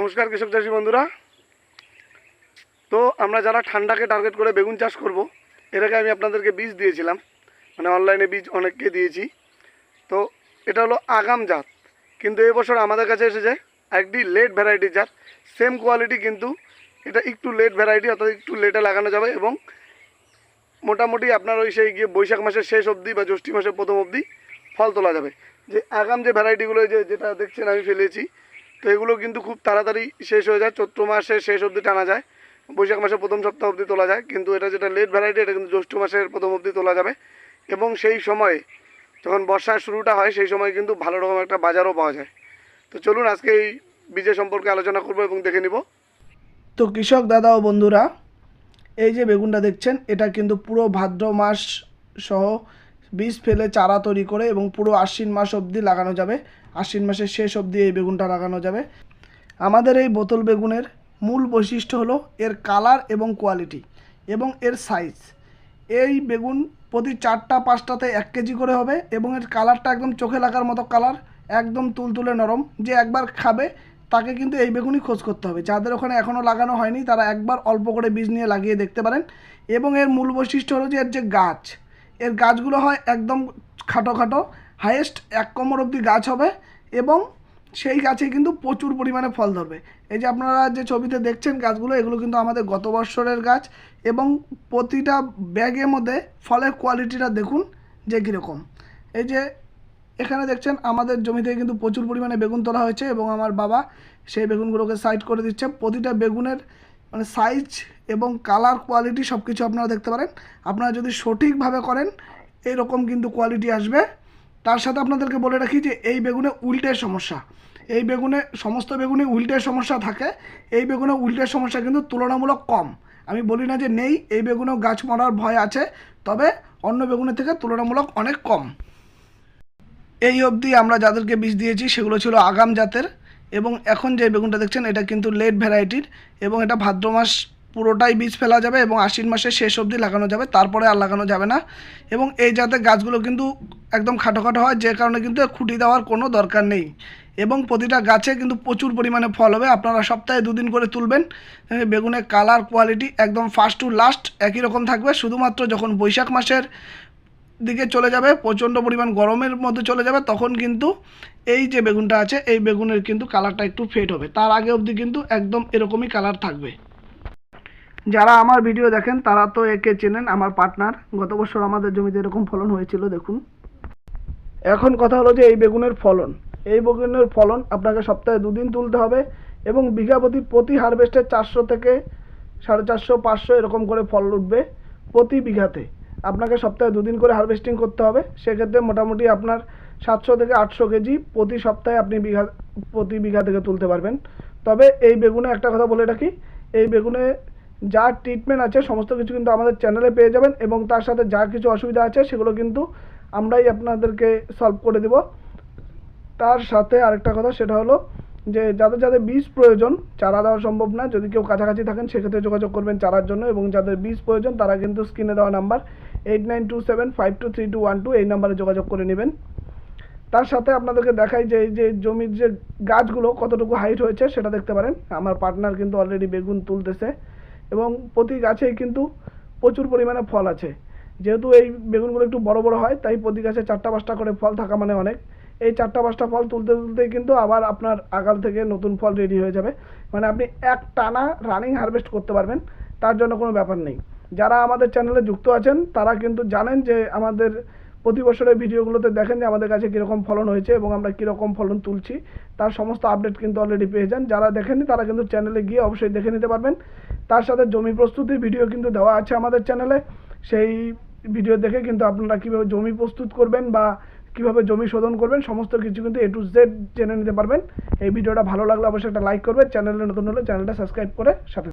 নমস্কার কৃষক চাষি বন্ধুরা। তো আমরা যারা ঠান্ডাকে টার্গেট করে বেগুন চাষ করব, এর আগে আমি আপনাদেরকে বীজ দিয়েছিলাম মানে অনলাইনে বীজ অনেককে দিয়েছি। তো এটা হলো আগাম জাত। কিন্তু এবছর আমাদের কাছে এসেছে একটি লেট ভ্যারাইটির জাত। সেম কোয়ালিটি কিন্তু এটা একটু লেট ভ্যারাইটি অর্থাৎ একটু লেটে লাগানো যাবে এবং মোটামুটি আপনার ওই সেই গিয়ে বৈশাখ মাসের শেষ অবধি বা জ্যৈষ্ঠী মাসের প্রথম অবধি ফল তোলা যাবে। যে আগাম যে ভ্যারাইটিগুলো যে যেটা দেখছেন আমি ফেলেছি তো এগুলো কিন্তু খুব তাড়াতাড়ি শেষ হয়ে যায়। চৈত্র মাসে শেষ অবধি টানা যায়। বৈশাখ মাসের প্রথম সপ্তাহ অবধি তোলা যায়। কিন্তু এটা যেটা লেট ভ্যারাইটি এটা কিন্তু জ্যৈষ্ঠ মাসের প্রথম অবধি তোলা যাবে। এবং সেই সময়ে যখন বর্ষার শুরুটা হয়, সেই সময় কিন্তু ভালো রকম একটা বাজারও পাওয়া যায়। তো চলুন আজকে এই বীজের সম্পর্কে আলোচনা করব এবং দেখে নিব। তো কৃষক দাদা ও বন্ধুরা, এই যে বেগুনটা দেখছেন, এটা কিন্তু পুরো ভাদ্র মাস সহ বীজ ফেলে চারা তৈরি করে এবং পুরো আশ্বিন মাস অবধি লাগানো যাবে। আশ্বিন মাসের শেষ অবধি এই বেগুনটা লাগানো যাবে। আমাদের এই বোতল বেগুনের মূল বৈশিষ্ট্য হলো এর কালার এবং কোয়ালিটি এবং এর সাইজ। এই বেগুন প্রতি চারটা, পাঁচটাতে এক কেজি করে হবে এবং এর কালারটা একদম চোখে লাগার মতো কালার, একদম তুলতুলে নরম। যে একবার খাবে, তাকে কিন্তু এই বেগুনই খোঁজ করতে হবে। যাদের ওখানে এখনও লাগানো হয়নি, তারা একবার অল্প করে বীজ নিয়ে লাগিয়ে দেখতে পারেন। এবং এর মূল বৈশিষ্ট্য হলো যে এর যে গাছ এর গাছগুলো হয় একদম খাটো খাটো হায়েস্ট এক কোমর অবধি গাছ হবে এবং সেই গাছে কিন্তু প্রচুর পরিমাণে ফল ধরবে। এই যে আপনারা যে ছবিতে দেখছেন গাছগুলো, এগুলো কিন্তু আমাদের গত বৎসরের গাছ এবং প্রতিটা ব্যাগের মধ্যে ফলের কোয়ালিটিটা দেখুন যে কীরকম। এই যে এখানে দেখছেন আমাদের জমি থেকে কিন্তু প্রচুর পরিমাণে বেগুন তোলা হয়েছে এবং আমার বাবা সেই বেগুনগুলোকে সাইড করে দিচ্ছে। প্রতিটা বেগুনের মানে সাইজ এবং কালার কোয়ালিটি সব কিছু আপনারা দেখতে পারেন। আপনারা যদি সঠিকভাবে করেন, এরকম কিন্তু কোয়ালিটি আসবে। তার সাথে আপনাদেরকে বলে রাখি যে, এই বেগুনে উল্টের সমস্যা। এই বেগুনে, সমস্ত বেগুনে উল্টের সমস্যা থাকে। এই বেগুনে উল্টের সমস্যা কিন্তু তুলনামূলক কম। আমি বলি না যে নেই, এই বেগুনেও গাছ মরার ভয় আছে, তবে অন্য বেগুনের থেকে তুলনামূলক অনেক কম। এই অবধি আমরা যাদেরকে বীজ দিয়েছি, সেগুলো ছিল আগাম জাতের। এবং এখন যে বেগুনটা দেখছেন, এটা কিন্তু লেট ভ্যারাইটির এবং এটা ভাদ্র মাস পুরোটাই বীজ ফেলা যাবে এবং আশ্বিন মাসের শেষ অবধি লাগানো যাবে, তারপরে আর লাগানো যাবে না। এবং এই জাতের গাছগুলো কিন্তু একদম খাটো খাটো হয়, যে কারণে কিন্তু খুঁটি দেওয়ার কোনো দরকার নেই। এবং প্রতিটা গাছে কিন্তু প্রচুর পরিমাণে ফল হবে, আপনারা সপ্তাহে দুদিন করে তুলবেন। বেগুনের কালার কোয়ালিটি একদম ফার্স্ট টু লাস্ট একই রকম থাকবে, শুধুমাত্র যখন বৈশাখ মাসের দিকে চলে যাবে, প্রচণ্ড পরিমাণ গরমের মধ্যে চলে যাবে, তখন কিন্তু এই যে বেগুনটা আছে, এই বেগুনের কিন্তু কালারটা একটু ফেড হবে। তার আগে অবধি কিন্তু একদম এরকমই কালার থাকবে। যারা আমার ভিডিও দেখেন, তারা তো একে চেনেন, আমার পার্টনার গত বছর আমাদের জমিতে এরকম ফলন হয়েছিল, দেখুন। এখন কথা হলো যে এই বেগুনের ফলন। এই বেগুনের ফলন আপনাকে সপ্তাহে দুদিন তুলতে হবে এবং বিঘা প্রতি প্রতি হারভেস্টে চারশো থেকে সাড়ে চারশো, পাঁচশো এরকম করে ফল উঠবে প্রতি বিঘাতে। আপনাকে সপ্তাহে দুদিন করে হারভেস্টিং করতে হবে। সেক্ষেত্রে মোটামুটি আপনার সাতশো থেকে আটশো কেজি প্রতি সপ্তাহে আপনি বিঘা, প্রতি বিঘা থেকে তুলতে পারবেন। তবে এই বেগুনে একটা কথা বলে রাখি, এই বেগুনে যা ট্রিটমেন্ট আছে, সমস্ত কিছু কিন্তু আমাদের চ্যানেলে পেয়ে যাবেন এবং তার সাথে যা কিছু অসুবিধা আছে, সেগুলো কিন্তু আমরাই আপনাদেরকে সলভ করে দেব। তার সাথে আরেকটা কথা, সেটা হলো যে যাদের যাদের বীজ প্রয়োজন, চারা দেওয়া সম্ভব না। যদি কেউ কাছাকাছি থাকেন, সেক্ষেত্রে যোগাযোগ করবেন চারার জন্য এবং যাদের বীজ প্রয়োজন, তারা কিন্তু স্ক্রিনে দেওয়া number eight nine two seven five two three two one two এই নাম্বারে যোগাযোগ করে নেবেন। তার সাথে আপনাদেরকে দেখাই যে যে জমির যে গাছগুলো কতটুকু হাইট হয়েছে, সেটা দেখতে পারেন। আমার পার্টনার কিন্তু অলরেডি বেগুন তুলতেছে। এবং প্রতি গাছেই কিন্তু প্রচুর পরিমাণে ফল আছে। যেহেতু এই বেগুনগুলো একটু বড় বড় হয়, তাই প্রতি গাছে চারটা পাঁচটা করে ফল থাকা মানে অনেক। এই চারটা পাঁচটা ফল তুলতে তুলতেই কিন্তু আবার আপনার আগাল থেকে নতুন ফল রেডি হয়ে যাবে। মানে আপনি এক টানা রানিং হারভেস্ট করতে পারবেন, তার জন্য কোনো ব্যাপার নেই। যারা আমাদের চ্যানেলে যুক্ত আছেন, তারা কিন্তু জানেন যে আমাদের প্রতি বছরের ভিডিওগুলোতে দেখেন যে আমাদের কাছে কীরকম ফলন হয়েছে এবং আমরা কীরকম ফলন তুলছি। তার সমস্ত আপডেট কিন্তু অলরেডি পেয়ে যান। যারা দেখেননি, তারা কিন্তু চ্যানেলে গিয়ে অবশ্যই দেখে নিতে পারবেন। তার সাথে জমি প্রস্তুতির ভিডিও কিন্তু দেওয়া আছে আমাদের চ্যানেলে সেই ভিডিও দেখে কিন্তু আপনারা কীভাবে জমি প্রস্তুত করবেন বা কীভাবে জমি শোধন করবেন, সমস্ত কিছু কিন্তু এ টু জেড জেনে নিতে পারবেন। এই ভিডিওটা ভালো লাগলে অবশ্যই একটা লাইক করবেন চ্যানেলে নতুন হলে চ্যানেলটা সাবস্ক্রাইব করে সাথে